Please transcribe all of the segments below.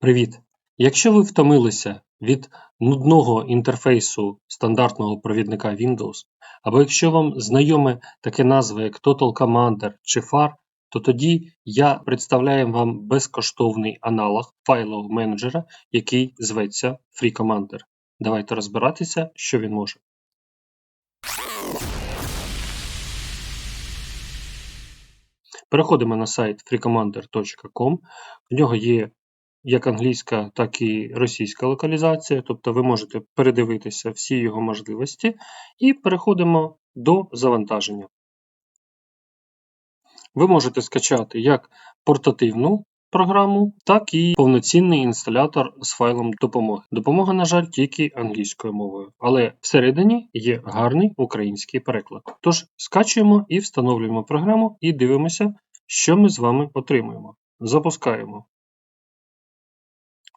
Привіт! Якщо ви втомилися від нудного інтерфейсу стандартного провідника Windows, або якщо вам знайоме таке назва як Total Commander чи FAR, то тоді я представляю вам безкоштовний аналог файлового менеджера, який зветься FreeCommander. Давайте розбиратися, що він може. Переходимо на сайт freecommander.com. В нього є як англійська, так і російська локалізація, тобто ви можете передивитися всі його можливості, і переходимо до завантаження. Ви можете скачати як портативну програму, так і повноцінний інсталятор з файлом допомоги. Допомога, на жаль, тільки англійською мовою, але всередині є гарний український переклад. Тож скачуємо і встановлюємо програму і дивимося, що ми з вами отримуємо. Запускаємо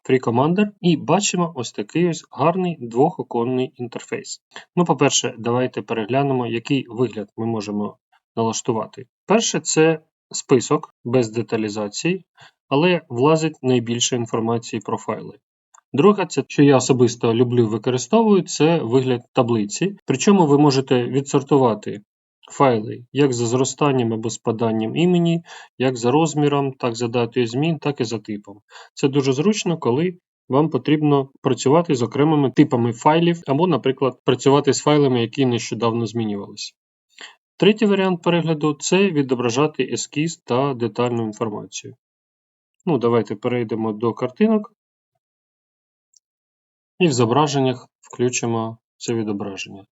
FreeCommander і бачимо ось такий ось гарний двохоконний інтерфейс. Ну, по-перше, давайте переглянемо, який вигляд ми можемо налаштувати. Перше, це список без деталізації, але влазить найбільше інформації про файли. Друге, це що я особисто люблю використовую, це вигляд таблиці. Причому ви можете відсортувати файли як за зростанням або спаданням імені, як за розміром, так за датою змін, так і за типом. Це дуже зручно, коли вам потрібно працювати з окремими типами файлів, або, наприклад, працювати з файлами, які нещодавно змінювалися. Третій варіант перегляду це відображати ескіз та детальну інформацію. Ну, Давайте перейдемо до картинок. І в зображеннях включимо це відображення.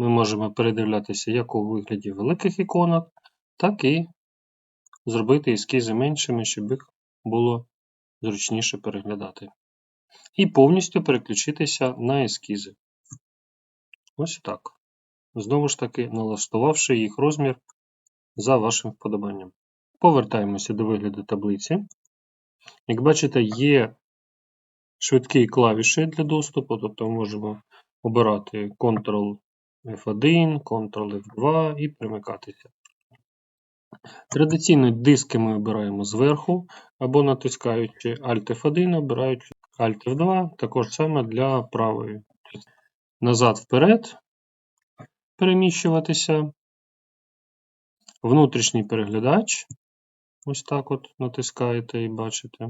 Ми можемо передивлятися як у вигляді великих іконок, так і зробити ескізи меншими, щоб їх було зручніше переглядати. І повністю переключитися на ескізи. Ось так. Знову ж таки, налаштувавши їх розмір за вашим вподобанням. Повертаємося до вигляду таблиці. Як бачите, є швидкі клавіші для доступу, тобто можемо обирати Ctrl F1, Ctrl F2 і примикатися. Традиційно диски ми обираємо зверху, або натискаючи Alt F1, обираючи Alt F2, також саме для правої. Назад вперед переміщуватися. Внутрішній переглядач. Ось так от натискаєте і бачите.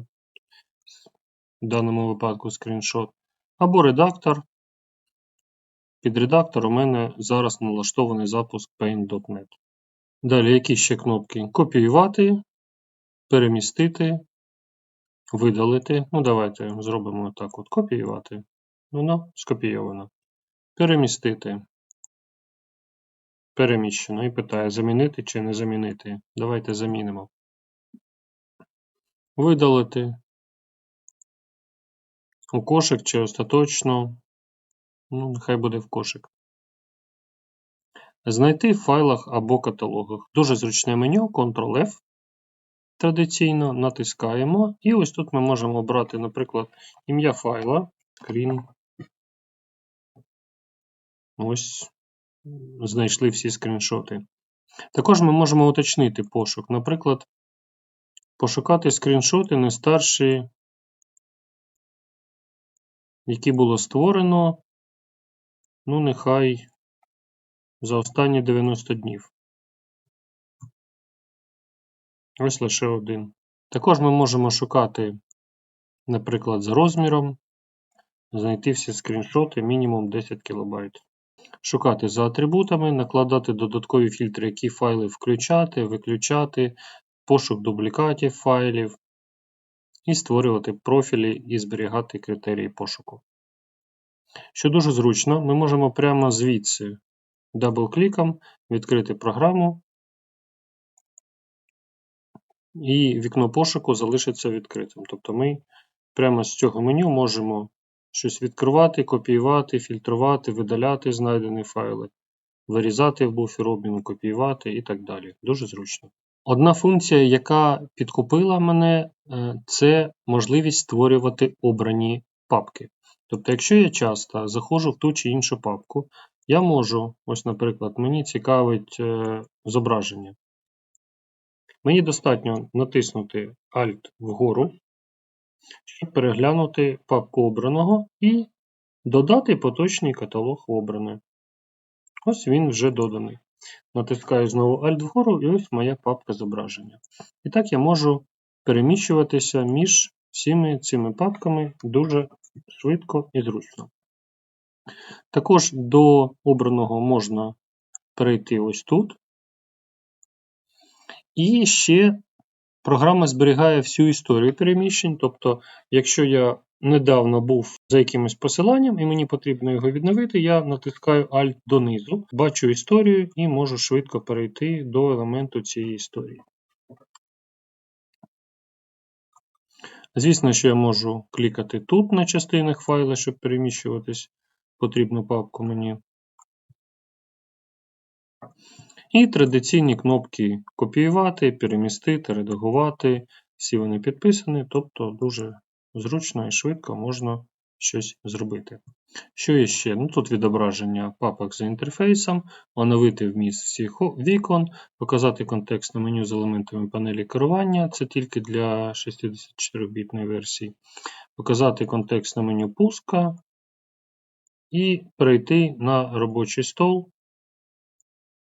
В даному випадку скріншот. Або редактор. Під редактор у мене зараз налаштований запуск Paint.net. Далі які ще кнопки? Копіювати, перемістити, видалити. Ну, давайте зробимо так: от копіювати. Воно скопійовано. Перемістити. Переміщено. І питає, замінити чи не замінити. Давайте замінимо. Видалити. У кошик чи остаточно. Ну, нехай буде в кошик. Знайти в файлах або каталогах. Дуже зручне меню, Ctrl-F. Традиційно натискаємо. І ось тут ми можемо обрати, наприклад, ім'я файла. Screen. Ось. Знайшли всі скріншоти. Також ми можемо уточнити пошук. Наприклад, пошукати скріншоти не старші, які було створено Ну, нехай за останні 90 днів. Ось лише один. Також ми можемо шукати, наприклад, за розміром, знайти всі скріншоти мінімум 10 кБ. Шукати за атрибутами, накладати додаткові фільтри, які файли включати, виключати, пошук дублікатів файлів, і створювати профілі і зберігати критерії пошуку. Що дуже зручно, ми можемо прямо звідси дабл-кліком відкрити програму, і вікно пошуку залишиться відкритим. Тобто ми прямо з цього меню можемо щось відкривати, копіювати, фільтрувати, видаляти знайдені файли, вирізати в буфер обміну, копіювати і так далі. Дуже зручно. Одна функція, яка підкупила мене, е, це можливість створювати обрані папки. Тобто, якщо я часто заходжу в ту чи іншу папку, я можу, ось, наприклад, мені цікавить е, зображення. Мені достатньо натиснути Alt вгору, щоб переглянути папку обраного і додати поточний каталог обраний. Ось він вже доданий. Натискаю знову Alt вгору, і ось моя папка зображення. І так я можу переміщуватися між всіми цими папками дуже швидко і зручно. Також до обраного можна перейти ось тут. І ще програма зберігає всю історію переміщень. Тобто, якщо я недавно був за якимось посиланням і мені потрібно його відновити, я натискаю Alt донизу, бачу історію і можу швидко перейти до елементу цієї історії. Звісно, що я можу клікати тут на частинах файла, щоб переміщуватись потрібну папку мені. І традиційні кнопки копіювати, перемістити, редагувати. Всі вони підписані, тобто дуже зручно і швидко можна щось зробити. Що є ще? Ну, Тут відображення папок за інтерфейсом, оновити вміст всіх вікон, показати контекстне меню з елементами панелі керування, це тільки для 64-бітної версії, показати контекстне меню пуска і перейти на робочий стол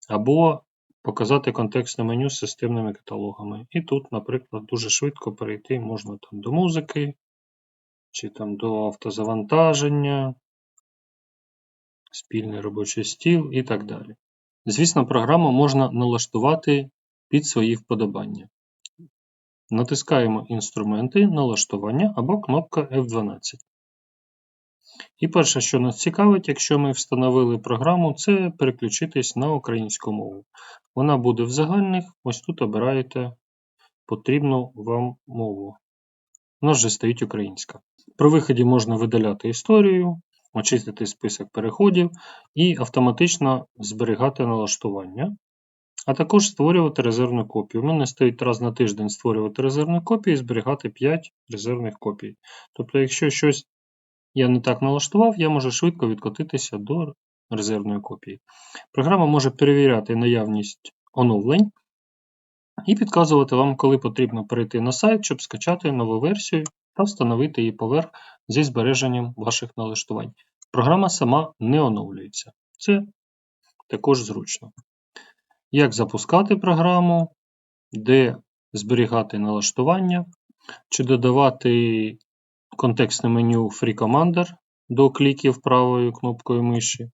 або показати контекстне меню з системними каталогами. І тут, наприклад, дуже швидко перейти можна там до музики, чи там до автозавантаження, спільний робочий стіл і так далі. Звісно, програму можна налаштувати під свої вподобання. Натискаємо інструменти, налаштування або кнопка F12. І перше, що нас цікавить, якщо ми встановили програму, це переключитись на українську мову. Вона буде в загальних, ось тут обираєте потрібну вам мову. Нас вже стоїть українська. При виході можна видаляти історію, очистити список переходів і автоматично зберігати налаштування, а також створювати резервну копію. У мене стоїть раз на тиждень створювати резервну копію і зберігати 5 резервних копій. Тобто, якщо щось я не так налаштував, я можу швидко відкотитися до резервної копії. Програма може перевіряти наявність оновлень і підказувати вам, коли потрібно перейти на сайт, щоб скачати нову версію та встановити її поверх зі збереженням ваших налаштувань. Програма сама не оновлюється. Це також зручно. Як запускати програму, де зберігати налаштування, чи додавати контекстне меню Free Commander до кліків правою кнопкою миші,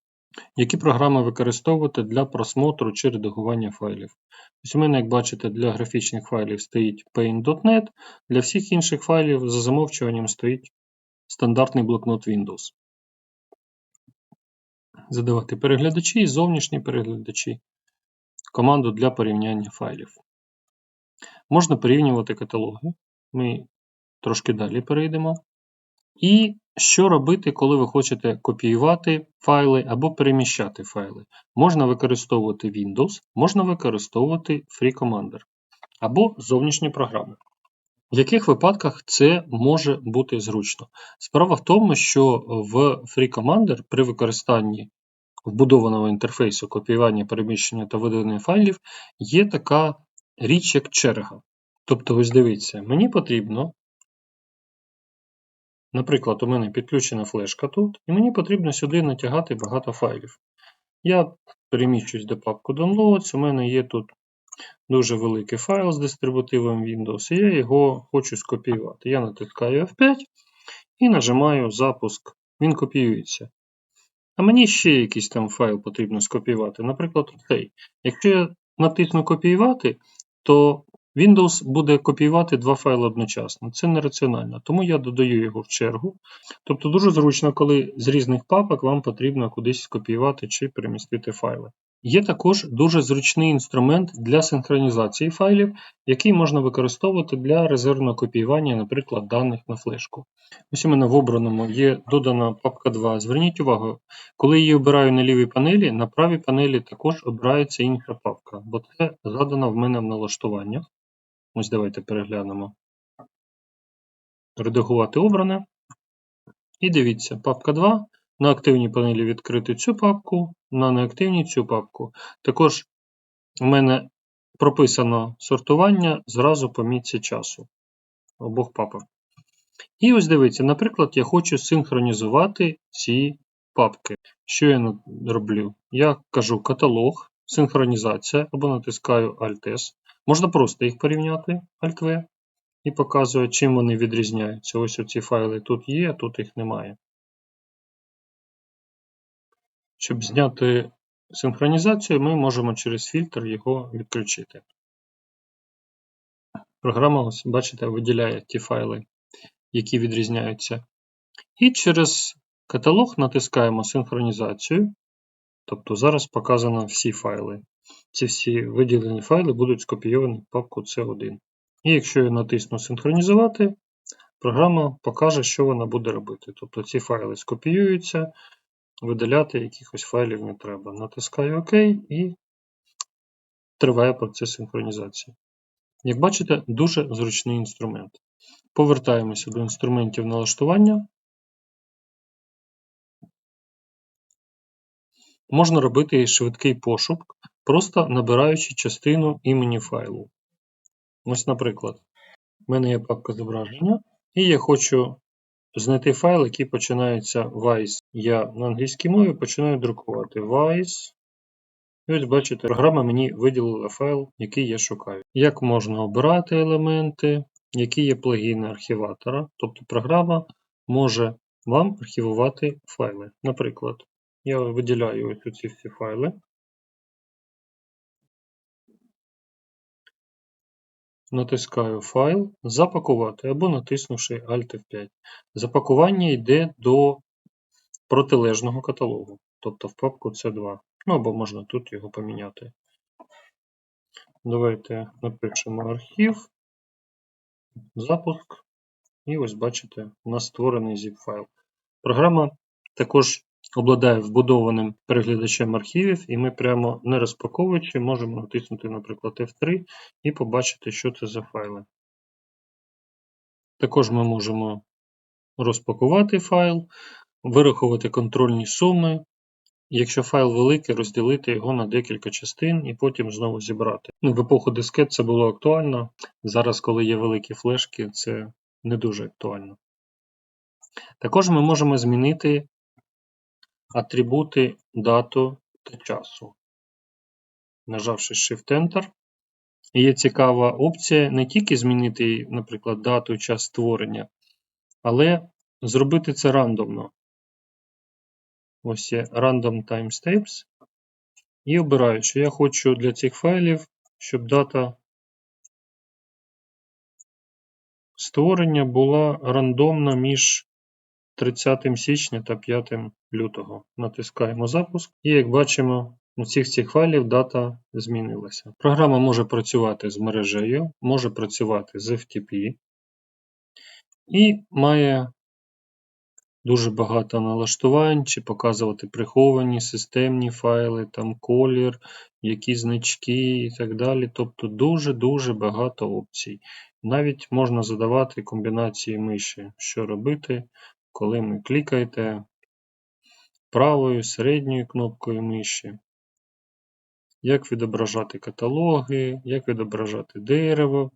які програми використовувати для просмотру чи редагування файлів. Ось У мене, як бачите, для графічних файлів стоїть Paint.net, для всіх інших файлів за замовчуванням стоїть стандартний блокнот Windows. Задавати переглядачі і зовнішні переглядачі, команду для порівняння файлів. Можна порівнювати каталоги. Ми трошки далі перейдемо. І що робити, коли ви хочете копіювати файли або переміщати файли? Можна використовувати Windows, можна використовувати Free Commander або зовнішні програми. В яких випадках це може бути зручно? Справа в тому, що в Free Commander при використанні вбудованого інтерфейсу копіювання, переміщення та видалення файлів є така річ, як черга. Тобто, ось дивіться, мені потрібно Наприклад, у мене підключена флешка тут, і мені потрібно сюди натягати багато файлів. Я переміщусь до папку Downloads, у мене є тут дуже великий файл з дистрибутивом Windows, і я його хочу скопіювати. Я натискаю F5 і нажимаю запуск. Він копіюється. А мені ще якийсь там файл потрібно скопіювати. Наприклад, цей. Якщо я натисну копіювати, то Windows буде копіювати два файли одночасно. Це нераціонально, тому я додаю його в чергу. Тобто дуже зручно, коли з різних папок вам потрібно кудись скопіювати чи перемістити файли. Є також дуже зручний інструмент для синхронізації файлів, який можна використовувати для резервного копіювання, наприклад, даних на флешку. Ось у мене в обраному є додана папка 2. Зверніть увагу, коли її обираю на лівій панелі, на правій панелі також обирається інша папка, бо це задано в мене в налаштуваннях. Ось давайте переглянемо. Редагувати обране. І дивіться, папка 2. На активній панелі відкрити цю папку, на неактивній цю папку. Також у мене прописано сортування зразу по мітці часу обох папах. І ось дивіться, наприклад, я хочу синхронізувати ці папки. Що я роблю? Я кажу каталог, синхронізація або натискаю Alt-S. Можна просто їх порівняти Alt-V і показує, чим вони відрізняються. Ось ці файли тут є, а тут їх немає. Щоб зняти синхронізацію, ми можемо через фільтр його відключити. Програма, ось, бачите, виділяє ті файли, які відрізняються. І через каталог натискаємо синхронізацію. Тобто зараз показано всі файли. Ці всі виділені файли будуть скопійовані в папку C1. І якщо я натисну синхронізувати, програма покаже, що вона буде робити. Тобто ці файли скопіюються, видаляти якихось файлів не треба. Натискаю ОК і триває процес синхронізації. Як бачите, дуже зручний інструмент. Повертаємося до інструментів налаштування. Можна робити швидкий пошук, просто набираючи частину імені файлу. Ось, наприклад, в мене є папка зображення, і я хочу знайти файл, який починається Vice. Я на англійській мові починаю друкувати Vice. І ось бачите, програма мені виділила файл, який я шукаю. Як можна обирати елементи, які є плагіни архіватора. Тобто програма може вам архівувати файли. Наприклад, я виділяю ось ці всі файли. Натискаю файл, запакувати або натиснувши Alt F5. Запакування йде до протилежного каталогу, тобто в папку C2. Ну або можна тут його поміняти. Давайте напишемо архів, запуск. І ось бачите, у нас створений zip файл. Програма також обладає вбудованим переглядачем архівів, і ми прямо не розпаковуючи, можемо натиснути, наприклад, F3 і побачити, що це за файли. Також ми можемо розпакувати файл, вирахувати контрольні суми. Якщо файл великий, розділити його на декілька частин і потім знову зібрати. Ну, В епоху дискет це було актуально. Зараз, коли є великі флешки, це не дуже актуально. Також ми можемо змінити атрибути дату та часу. Нажавши Shift-Enter. Є цікава опція не тільки змінити, наприклад, дату і час створення, але зробити це рандомно. Ось є Random Timestamps. І обираю, що я хочу для цих файлів, щоб дата створення була рандомна між 30 січня та 5 лютого. Натискаємо запуск, і як бачимо, у всіх цих файлів дата змінилася. Програма може працювати з мережею, може працювати з FTP і має дуже багато налаштувань, чи показувати приховані системні файли, там колір, які значки і так далі. Тобто дуже-дуже багато опцій. Навіть можна задавати комбінації миші, що робити, коли ми клікаєте правою, середньою кнопкою миші. Як відображати каталоги, як відображати дерево,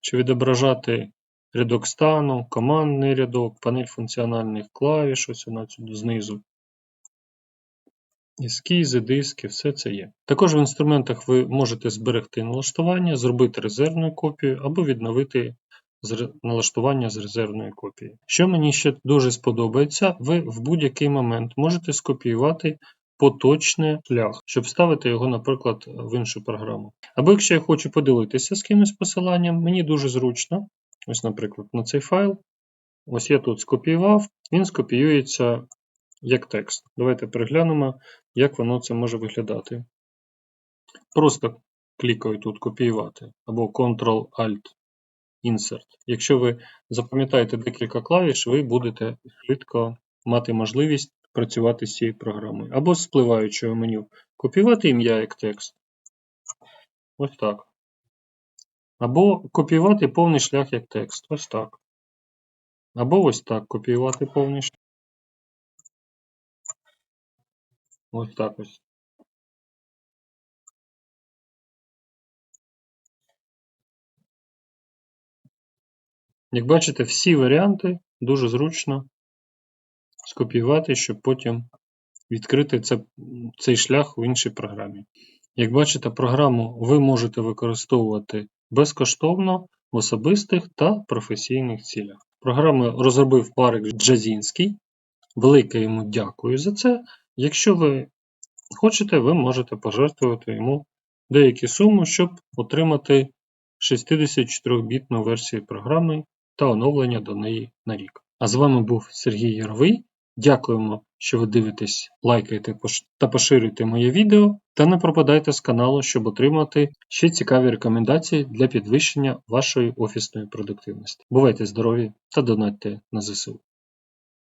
чи відображати рядок стану, командний рядок, панель функціональних клавіш, ось вона сюди знизу. Ескізи, диски, все це є. Також в інструментах ви можете зберегти налаштування, зробити резервну копію або відновити налаштування з резервної копії. Що мені ще дуже сподобається, ви в будь-який момент можете скопіювати поточний шлях, щоб ставити його, наприклад, в іншу програму. Або якщо я хочу поділитися з кимось посиланням, мені дуже зручно. Ось, наприклад, на цей файл. Ось я тут скопіював, він скопіюється як текст. Давайте переглянемо, як воно це може виглядати. Просто клікаю тут копіювати або Ctrl-Alt Insert. Якщо ви запам'ятаєте декілька клавіш, ви будете швидко мати можливість працювати з цією програмою. Або з спливаючого меню копіювати ім'я як текст. Ось так. Або копіювати повний шлях як текст. Ось так. Або ось так копіювати повний шлях. Ось так ось. Як бачите, всі варіанти дуже зручно скопіювати, щоб потім відкрити це, цей шлях в іншій програмі. Як бачите, програму ви можете використовувати безкоштовно в особистих та професійних цілях. Програму розробив Марик Джазінський. Велике йому дякую за це. Якщо ви хочете, ви можете пожертвувати йому деякі суми, щоб отримати 64-бітну версію програми та оновлення до неї на рік. А з вами був Сергій Яровий. Дякуємо, що ви дивитесь, лайкаєте та поширюєте моє відео, та не пропадайте з каналу, щоб отримати ще цікаві рекомендації для підвищення вашої офісної продуктивності. Бувайте здорові та донатьте на ЗСУ.